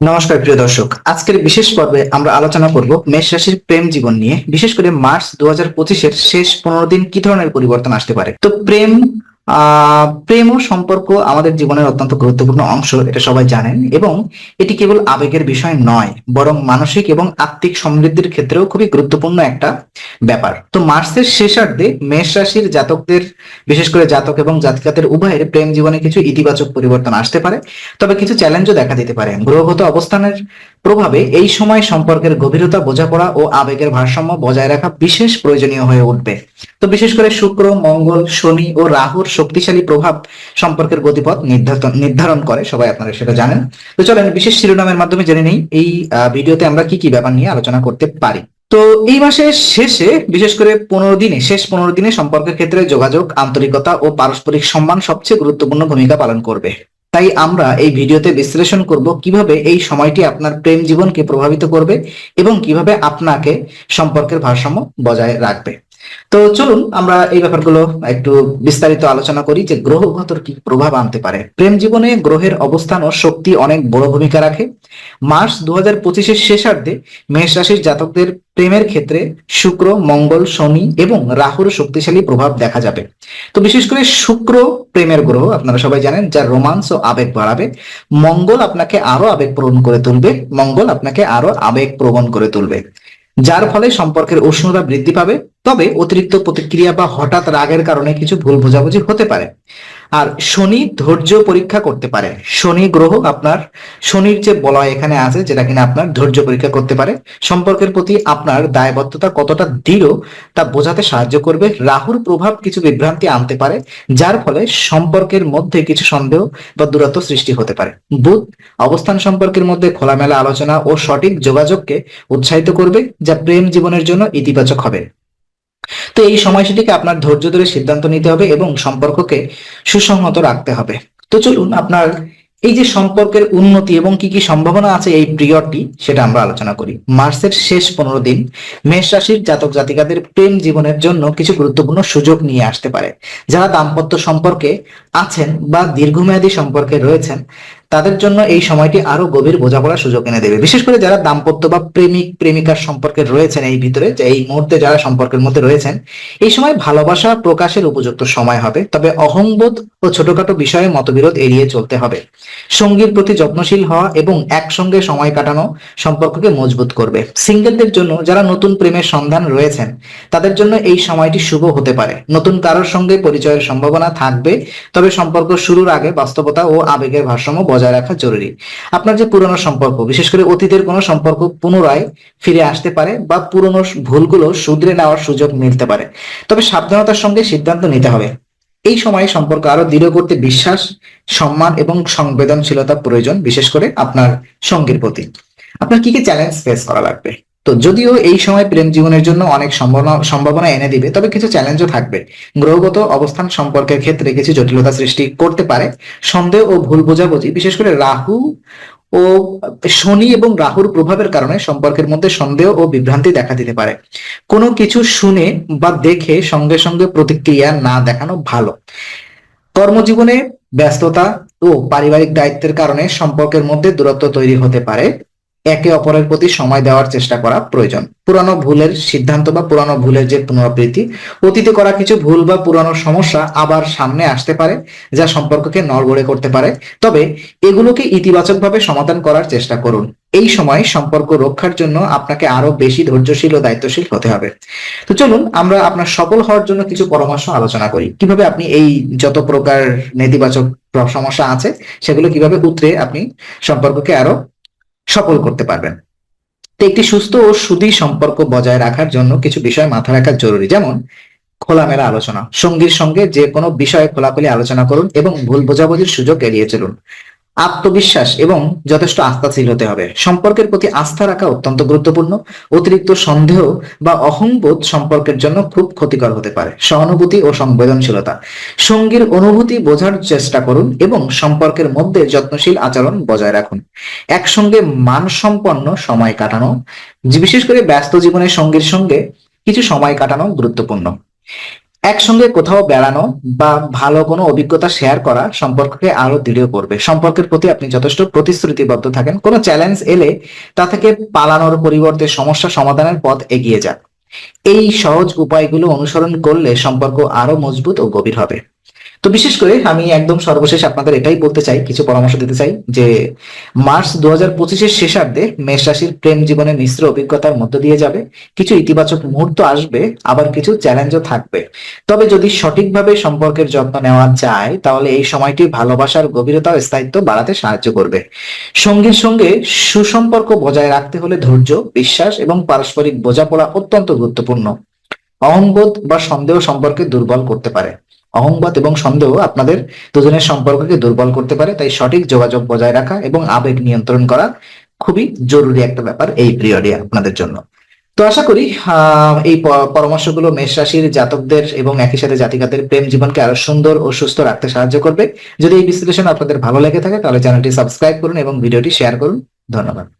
নমস্কার, প্রিয় দর্শক। আজকের বিশেষ পর্বে আমরা আলোচনা করব মেষ রাশির প্রেম জীবন নিয়ে। বিশেষ করে মার্চ দু হাজার পঁচিশের শেষ পনেরো দিন কি ধরনের পরিবর্তন আসতে পারে? তো প্রেম প্রেম ও সম্পর্ক আমাদের জীবনের অত্যন্ত গুরুত্বপূর্ণ অংশ, এটা সবাই জানেন, এবং এটি কেবল আবেগের বিষয় নয়, বরং মানসিক এবং আত্মিক সমৃদ্ধির ক্ষেত্রেও খুবই গুরুত্বপূর্ণ একটা ব্যাপার। তো মার্চের শেষার্ধে মেষ রাশির জাতকদের, বিশেষ করে জাতক এবং জাতিকাদের উভয়ের প্রেম জীবনে কিছু ইতিবাচক পরিবর্তন আসতে পারে, তবে কিছু চ্যালেঞ্জও দেখা দিতে পারে। গ্রহগত অবস্থানের প্রভাবে এই সময় সম্পর্কের গভীরতা, বোঝাপড়া ও আবেগের ভারসাম্য বজায় রাখা বিশেষ প্রয়োজনীয় হয়ে উঠবে। তো বিশেষ করে শুক্র, মঙ্গল, শনি ও রাহুর শক্তিশালী প্রভাব সম্পর্কের গতিপথ নির্ধারণ করে, সবাই আপনারা সেটা জানেন। তো চলেন বিশেষ শিরোনামের মাধ্যমে জেনে নেই, এই ভিডিওতে আমরা কি কি ব্যাপার নিয়ে আলোচনা করতে পারি। তো এই মাসের শেষে, বিশেষ করে পনেরো দিনে, শেষ পনেরো দিনে সম্পর্কের ক্ষেত্রে যোগাযোগ, আন্তরিকতা ও পারস্পরিক সম্মান সবচেয়ে গুরুত্বপূর্ণ ভূমিকা পালন করবে। তাই আমরা এই ভিডিওতে বিশ্লেষণ করব কীভাবে এই সময়টি আপনার প্রেম জীবনকে প্রভাবিত করবে এবং কীভাবে আপনাকে সম্পর্কের ভারসাম্য বজায় রাখবে। তো চলুন আমরা এই ব্যাপারগুলো একটু বিস্তারিত আলোচনা করি যে গ্রহগত কি প্রভাব আনতে পারে। প্রেম জীবনে গ্রহের অবস্থান ও শক্তি অনেক বড় ভূমিকা রাখে। মার্চ দু হাজার পঁচিশের শেষার্ধে মেষ রাশির জাতকদের প্রেমের ক্ষেত্রে শুক্র, মঙ্গল, শনি এবং রাহুর শক্তিশালী প্রভাব দেখা যাবে। তো বিশেষ করে শুক্র প্রেমের গ্রহ, আপনারা সবাই জানেন, যার রোমান্স ও আবেগ বাড়াবে। মঙ্গল আপনাকে আরও আবেগ প্রবণ করে তুলবে। মঙ্গল আপনাকে আরও আবেগ প্রবণ করে তুলবে। যার ফলে সম্পর্কের উষ্ণতা বৃদ্ধি পাবে, তবে অতিরিক্ত প্রতিক্রিয়া বা হঠাৎ রাগের কারণে কিছু ভুল বোঝাবুঝি হতে পারে। আর শনি ধৈর্য পরীক্ষা করতে পারে। শনি গ্রহ আপনার, শনির যে বলয় এখানে আছে, যেটা কিনা আপনার ধৈর্য পরীক্ষা করতে পারে, সম্পর্কের প্রতি আপনার দায়বদ্ধতা কতটা দৃঢ়, তা বোঝাতে সাহায্য করবে। রাহুর প্রভাব কিছু বিভ্রান্তি আনতে পারে, যার ফলে সম্পর্কের মধ্যে কিছু সন্দেহ বা দূরত্ব সৃষ্টি হতে পারে। বুধ অবস্থান সম্পর্কের মধ্যে খোলামেলা আলোচনা ও সঠিক যোগাযোগকে উৎসাহিত করবে, যা প্রেম জীবনের জন্য ইতিবাচক হবে। তো এই সময়টিকে আপনার ধৈর্য ধরে সিদ্ধান্ত নিতে হবে এবং সম্পর্ককে সুসংহত রাখতে হবে। তো চলুন আপনার এই যে সম্পর্কের উন্নতি এবং কি কি সম্ভাবনা আছে এই পিরিয়ডটি, সেটা আমরা আলোচনা করি। মার্চের শেষ পনেরো দিন মেষ রাশির জাতক জাতিকাদের প্রেম জীবনের জন্য কিছু গুরুত্বপূর্ণ সুযোগ নিয়ে আসতে পারে। যারা দাম্পত্য সম্পর্কে আছেন বা দীর্ঘমেয়াদী সম্পর্কে রয়েছেন তাদের জন্য এই সময়টি আরও গভীর বোঝাপড়ার সুযোগ এনে দেবে। বিশেষ করে যারা দাম্পত্য বা প্রেমিক, প্রেমিকার সম্পর্কে রয়েছেন এই ভিতরে, যে এই মুহূর্তে যারা সম্পর্কের মধ্যে রয়েছেন, এই সময় ভালোবাসা প্রকাশের উপযুক্ত সময় হবে। তবে অহংবোধ ও ছোটখাটো বিষয়ে মতবিরোধ এড়িয়ে চলতে হবে। সঙ্গীর প্রতি যত্নশীল হওয়া এবং একসঙ্গে সময় কাটানো সম্পর্ককে মজবুত করবে। সিঙ্গেলদের জন্য যারা নতুন প্রেমের সন্ধান রয়েছেন, তাদের জন্য এই সময়টি শুভ হতে পারে। নতুন কারোর সঙ্গে পরিচয়ের সম্ভাবনা থাকবে, তবে সম্পর্ক শুরুর আগে বাস্তবতা ও আবেগের ভারসাম্য বজায় রাখা জরুরি। আপনার যে পুরনো সম্পর্ক, বিশেষ করে অতীতের কোনো সম্পর্ক পুনরায় ফিরে আসতে পারে বা পুরনো ভুলগুলো শুধরে নেওয়ার সুযোগ মিলতে পারে। তবে সাবধানতার সঙ্গে সিদ্ধান্ত নিতে হবে। এই সময় সম্পর্ক আরও দৃঢ় করতে বিশ্বাস, সম্মান এবং সংবেদনশীলতা প্রয়োজন, বিশেষ করে আপনার সঙ্গীর প্রতি। আপনার কি কি চ্যালেঞ্জ ফেস করা লাগবে? তো যদিও এই সময় প্রেম জীবনের জন্য অনেক সম্ভাবনা সম্ভাবনা এনে দিবে, তবে কিছু চ্যালেঞ্জও থাকবে। গ্রহগত অবস্থান সম্পর্কের ক্ষেত্রে কিছু জটিলতা সৃষ্টি করতে পারে, সন্দেহ ও ভুল বোঝাবুঝি, বিশেষ করে রাহু ও শনি এবং রাহুর প্রভাবের কারণে সম্পর্কের মধ্যে সন্দেহ ও বিভ্রান্তি দেখা দিতে পারে। কোনো কিছু শুনে বা দেখে সঙ্গে সঙ্গে প্রতিক্রিয়া না দেখানো ভালো। কর্মজীবনে ব্যস্ততা ও পারিবারিক দায়িত্বের কারণে সম্পর্কের মধ্যে দূরত্ব তৈরি হতে পারে। একে অপরের প্রতি সময় দেওয়ার চেষ্টা করা প্রয়োজন। পুরানো ভুলের সিদ্ধান্ত বা পুরানো ভুলের যে পুনরাবৃত্তি, অতীতে করা কিছু ভুল বা পুরানো সমস্যা আবার সামনে আসতে পারে, যা সম্পর্ককে নড়বড়ে করতে পারে। তবে এগুলোকে ইতিবাচকভাবে সমাধান করার চেষ্টা করুন। এই সময় সম্পর্ক রক্ষার জন্য আপনাকে আরও বেশি ধৈর্যশীল ও দায়িত্বশীল হতে হবে। তো চলুন, আমরা আপনার সফল হওয়ার জন্য কিছু পরামর্শ আলোচনা করি। কীভাবে আপনি এই যত প্রকার নেতিবাচক সমস্যা আছে, সেগুলো কীভাবে উতরে আপনি সম্পর্ককে আরও সফল করতে পারবেন। একটি সুস্থ ও সুদী সম্পর্ক বজায় রাখার জন্য কিছু বিষয় মাথা রাখা জরুরি। যেমন, খোলামেলা আলোচনা। সঙ্গীর সঙ্গে যে কোনো বিষয়ে খোলাখুলি আলোচনা করুন এবং ভুল বোঝাবুঝির সুযোগ এড়িয়ে চলুন। আত্মবিশ্বাস এবং যথেষ্ট আস্থাশীল হতে হবে। সম্পর্কের প্রতি আস্থা রাখা অত্যন্ত গুরুত্বপূর্ণ। অতিরিক্ত সন্দেহ বা অহংবোধ সম্পর্কের জন্য খুব ক্ষতিকর হতে পারে। সহানুভূতি ও সংবেদনশীলতা। সঙ্গীর অনুভূতি বোঝার চেষ্টা করুন এবং সম্পর্কের মধ্যে যত্নশীল আচরণ বজায় রাখুন। একসঙ্গে মানসম্পন্ন সময় কাটানো, বিশেষ করে ব্যস্ত জীবনের সঙ্গীর সঙ্গে কিছু সময় কাটানো গুরুত্বপূর্ণ। একসঙ্গে কোথাও বেড়ানো বা ভালো কোনো অভিজ্ঞতা শেয়ার করা সম্পর্ককে আরও দৃঢ় করবে। সম্পর্কের প্রতি আপনি যথেষ্ট প্রতিশ্রুতিবদ্ধ থাকেন। কোনো চ্যালেঞ্জ এলে তা থেকে পালানোর পরিবর্তে সমস্যা সমাধানের পথ এগিয়ে যান। এই সহজ উপায়গুলো অনুসরণ করলে সম্পর্ক আরও মজবুত ও গভীর হবে। তো বিশেষ করে আমি একদম সর্বশেষ আপনাদের এটাই বলতে চাই, কিছু পরামর্শ দিতে চাই যে মার্চ দু হাজার পঁচিশের শেষার্ধে মেষ রাশির প্রেম জীবনে মিশ্র অভিজ্ঞতার মধ্য দিয়ে যাবে, কিছু ইতিবাচক মুহূর্ত আসবে, আবার কিছু চ্যালেঞ্জও থাকবে। তবে যদি সঠিকভাবে সম্পর্কের যত্ন নেওয়া যায়, তাহলে এই সময়টি ভালোবাসার গভীরতা ও স্থায়িত্ব বাড়াতে সাহায্য করবে। সঙ্গীর সঙ্গে সুসম্পর্ক বজায় রাখতে হলে ধৈর্য, বিশ্বাস এবং পারস্পরিক বোঝাপড়া অত্যন্ত গুরুত্বপূর্ণ। অহংবোধ বা সন্দেহ সম্পর্কে দুর্বল করতে পারে। অহংবোধ এবং সন্দেহ আপনাদের দুজনের সম্পর্ককে দুর্বল করতে পারে, তাই সঠিক যোগাযোগ বজায় রাখা এবং আবেগ নিয়ন্ত্রণ করা খুবই জরুরি একটা ব্যাপার এই পিরিয়ডে আপনাদের জন্য। তো আশা করি এই পরামর্শগুলো মেষ রাশির জাতকদের এবং একই সাথে জাতিকাদের প্রেম জীবনকে আরও সুন্দর ও সুস্থ রাখতে সাহায্য করবে। যদি এই বিশ্লেষণ আপনাদের ভালো লেগে থাকে, তাহলে চ্যানেলটি সাবস্ক্রাইব করুন এবং ভিডিওটি শেয়ার করুন। ধন্যবাদ।